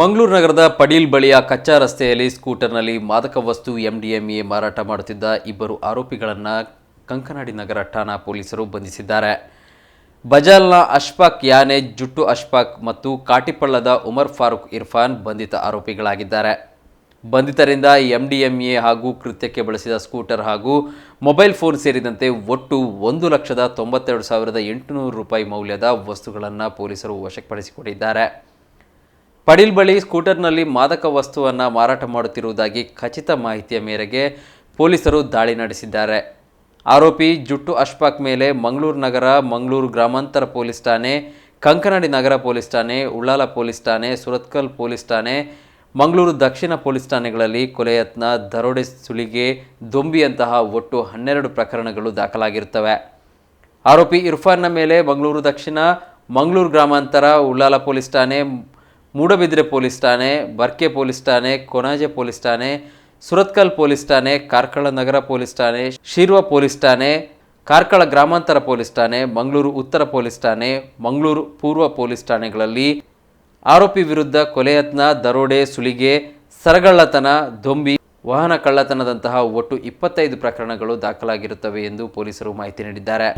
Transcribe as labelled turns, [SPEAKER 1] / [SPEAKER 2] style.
[SPEAKER 1] ಮಂಗಳೂರು ನಗರದ ಪಡೀಲ್ ಬಳಿಯ ಕಚ್ಚಾ ರಸ್ತೆಯಲ್ಲಿ ಸ್ಕೂಟರ್ನಲ್ಲಿ ಮಾದಕ ವಸ್ತು ಎಂಡಿಎಂಎ ಮಾರಾಟ ಮಾಡುತ್ತಿದ್ದ ಇಬ್ಬರು ಆರೋಪಿಗಳನ್ನು ಕಂಕನಾಡಿ ನಗರ ಠಾಣಾ ಪೊಲೀಸರು ಬಂಧಿಸಿದ್ದಾರೆ. ಬಜಾಲ್ನ ಅಶ್ಫಾಕ್ ಯಾನೆ, ಜುಟ್ಟು ಅಶ್ಫಾಕ್ ಮತ್ತು ಕಾಟಿಪಳ್ಳದ ಉಮರ್ ಫಾರೂಕ್ ಇರ್ಫಾನ್ ಬಂಧಿತ ಆರೋಪಿಗಳಾಗಿದ್ದಾರೆ. ಬಂಧಿತರಿಂದ ಎಂಡಿಎಂಎ ಹಾಗೂ ಕೃತ್ಯಕ್ಕೆ ಬಳಸಿದ ಸ್ಕೂಟರ್ ಹಾಗೂ ಮೊಬೈಲ್ ಫೋನ್ ಸೇರಿದಂತೆ ಒಟ್ಟು ಒಂದು ಲಕ್ಷದ ತೊಂಬತ್ತೆರಡು ಸಾವಿರದ ಎಂಟುನೂರು ರೂಪಾಯಿ ಮೌಲ್ಯದ ವಸ್ತುಗಳನ್ನು ಪೊಲೀಸರು ವಶಪಡಿಸಿಕೊಂಡಿದ್ದಾರೆ. ಪಡೀಲ್ ಬಳಿ ಸ್ಕೂಟರ್ನಲ್ಲಿ ಮಾದಕ ವಸ್ತುವನ್ನು ಮಾರಾಟ ಮಾಡುತ್ತಿರುವುದಾಗಿ ಖಚಿತ ಮಾಹಿತಿಯ ಮೇರೆಗೆ ಪೊಲೀಸರು ದಾಳಿ ನಡೆಸಿದ್ದಾರೆ. ಆರೋಪಿ ಜುಟ್ಟು ಅಶ್ಫಾಕ್ ಮೇಲೆ ಮಂಗಳೂರು ನಗರ, ಮಂಗಳೂರು ಗ್ರಾಮಾಂತರ ಪೊಲೀಸ್ ಠಾಣೆ, ಕಂಕನಾಡಿ ನಗರ ಪೊಲೀಸ್ ಠಾಣೆ, ಉಳ್ಳಾಲ ಪೊಲೀಸ್ ಠಾಣೆ, ಸುರತ್ಕಲ್ ಪೊಲೀಸ್ ಠಾಣೆ, ಮಂಗಳೂರು ದಕ್ಷಿಣ ಪೊಲೀಸ್ ಠಾಣೆಗಳಲ್ಲಿ ಕೊಲೆ ಯತ್ನ, ದರೋಡೆ ಸುಲಿಗೆ, ದೊಂಬಿಯಂತಹ ಒಟ್ಟು ಹನ್ನೆರಡು ಪ್ರಕರಣಗಳು ದಾಖಲಾಗಿರುತ್ತವೆ. ಆರೋಪಿ ಇರ್ಫಾನ್ನ ಮೇಲೆ ಮಂಗಳೂರು ದಕ್ಷಿಣ, ಮಂಗಳೂರು ಗ್ರಾಮಾಂತರ, ಉಳ್ಳಾಲ ಪೊಲೀಸ್ ಠಾಣೆ ಮೂಡಬಿದ್ರೆ ಪೊಲೀಸ್ ಠಾಣೆ, ಬರ್ಕೆ ಪೊಲೀಸ್ ಠಾಣೆ, ಕೊನಾಜೆ ಪೊಲೀಸ್ ಠಾಣೆ, ಸುರತ್ಕಲ್ ಪೊಲೀಸ್ ಠಾಣೆ, ಕಾರ್ಕಳ ನಗರ ಪೊಲೀಸ್ ಠಾಣೆ, ಶಿರ್ವ ಪೊಲೀಸ್ ಠಾಣೆ, ಕಾರ್ಕಳ ಗ್ರಾಮಾಂತರ ಪೊಲೀಸ್ ಠಾಣೆ, ಮಂಗಳೂರು ಉತ್ತರ ಪೊಲೀಸ್ ಠಾಣೆ, ಮಂಗಳೂರು ಪೂರ್ವ ಪೊಲೀಸ್ ಠಾಣೆಗಳಲ್ಲಿ ಆರೋಪಿ ವಿರುದ್ಧ ಕೊಲೆಯತ್ನ ದರೋಡೆ, ಸುಲಿಗೆ, ಸರಗಳ್ಳತನ, ದೊಂಬಿ, ವಾಹನ ಕಳ್ಳತನದಂತಹ ಒಟ್ಟು ಇಪ್ಪತ್ತೈದು ಪ್ರಕರಣಗಳು ದಾಖಲಾಗಿರುತ್ತವೆ ಎಂದು ಪೊಲೀಸರು ಮಾಹಿತಿ ನೀಡಿದ್ದಾರೆ.